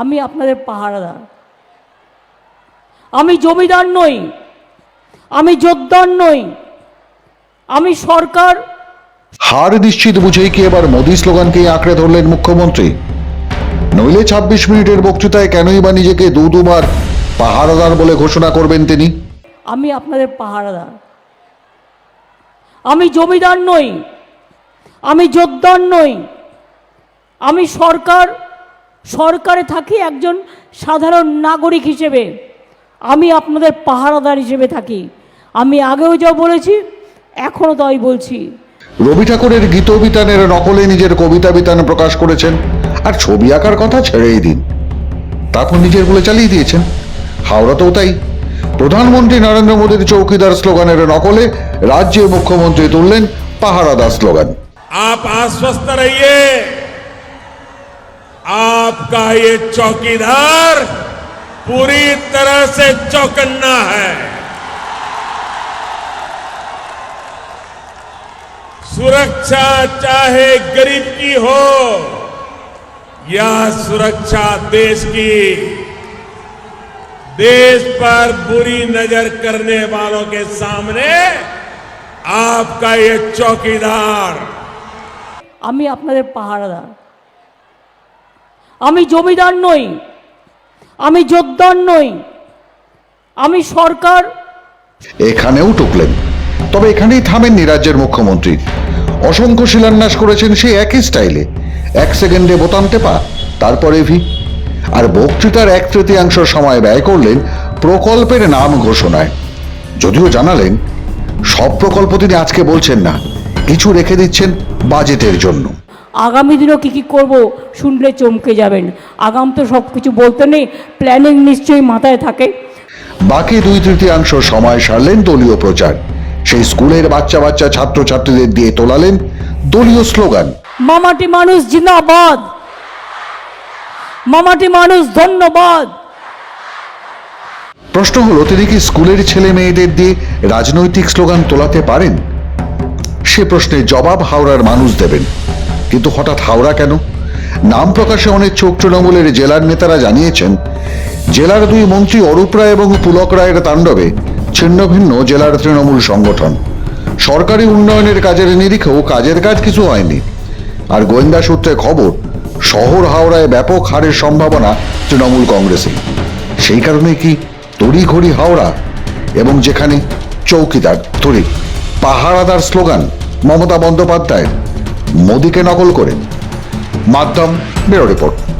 আমি আপনাদের পাহারাদার। আমি জমিদার নই আমি যোদ্ধার নই আমি সরকার। হার নিশ্চিত বুঝেই কি এবার মোদী স্লোগানকেই আঁকড়ে ধরলেন মুখ্যমন্ত্রী? নইলে ছাব্বিশ মিনিটের বক্তৃতায় কেনই বা নিজেকে দু দুবার পাহারাদার বলে ঘোষণা করবেন তিনি? আমি আপনাদের পাহারাদার। আমি জমিদার নই আমি যোদ্ধার নই আমি সরকার। সরকারে থাকি একজন সাধারণ নাগরিক হিসেবে। আমি আপনাদের পাহারাদার হিসেবে থাকি। আমি আগেও যা বলেছি এখনও তাই বলছি। রবি ঠাকুরের গীতবিতানের নকলে নিজের কবিতা বিতান প্রকাশ করেছেন আর ছবি আঁকার কথা ছেড়েই দিন। তারপর নিজের বলে চালিয়ে দিয়েছেন। হাওড়াতেও তাই। প্রধানমন্ত্রী নরেন্দ্র মোদীর চৌকিদার স্লোগানের নকলে রাজ্যে মুখ্যমন্ত্রী তুললেন পাহারাদার স্লোগান। আপ আশ্বস্ত आपका ये चौकीदार पूरी तरह से चौकन्ना है सुरक्षा चाहे गरीब की हो या सुरक्षा देश की देश पर बुरी नजर करने वालों के सामने आपका ये चौकीदार আমি আপনাদের পাহারাদার আমি জমিদার নই, আমি যোদ্ধার নই, আমি সরকার। এখানেও টুকলেন, তবে এখানেই থামেননি রাজ্যের মুখ্যমন্ত্রী। অসংখ্য শিলান্যাস করেছেন সেই একই স্টাইলে। এক সেকেন্ডে বোতাম টেপা, তারপরে ভি। আর বক্তৃতার এক তৃতীয়াংশ সময় ব্যয় করলেন প্রকল্পের নাম ঘোষণায়। যদিও জানালেন, সব প্রকল্প তিনি আজকে বলছেন না, কিছু রেখে দিচ্ছেন বাজেটের জন্য। আগামী দিনও কী কী করব শুনলে চমকে যাবেন। আগাম তো সব কিছু বলতে নেই প্ল্যানিং নিশ্চয়ই মাথায় থাকে। বাকি দুই তৃতীয়াংশ সময় সারলেন দলীয় প্রচার। সেই স্কুলের বাচ্চা বাচ্চা ছাত্রছাত্রীদের দিয়ে তোলালেন দলীয় স্লোগান। মামাটি মানুষ জিন্দাবাদ। মামাটি মানুষ ধন্যবাদ। প্রশ্ন হলো তিনি কি স্কুলের ছেলে মেয়েদের দিয়ে রাজনৈতিক স্লোগান তোলাতে পারেন? সে প্রশ্নের জবাব হাওড়ার মানুষ দেবেন। কিন্তু হঠাৎ হাওড়া কেন? নাম প্রকাশে অনেক চোখ তৃণমূলের জেলার নেতারা জানিয়েছেন, জেলার দুই মন্ত্রী অরূপ রায় এবং পুলক রায়ের তাণ্ডবে ছিন্ন ভিন্ন জেলার তৃণমূল সংগঠন। সরকারি উন্নয়নের কাজের নিরিখেও কাজের কাজ কিছু হয়নি। আর গোয়েন্দা সূত্রে খবর, শহর হাওড়ায় ব্যাপক হারের সম্ভাবনা তৃণমূল কংগ্রেসে। সেই কারণে কি তড়িঘড়ি হাওড়া এবং যেখানে চৌকিদার তড়ি পাহারাদার স্লোগান মমতা বন্দ্যোপাধ্যায় মোদীকে নকল করে। মাধ্যম ব্যুরো রিপোর্ট।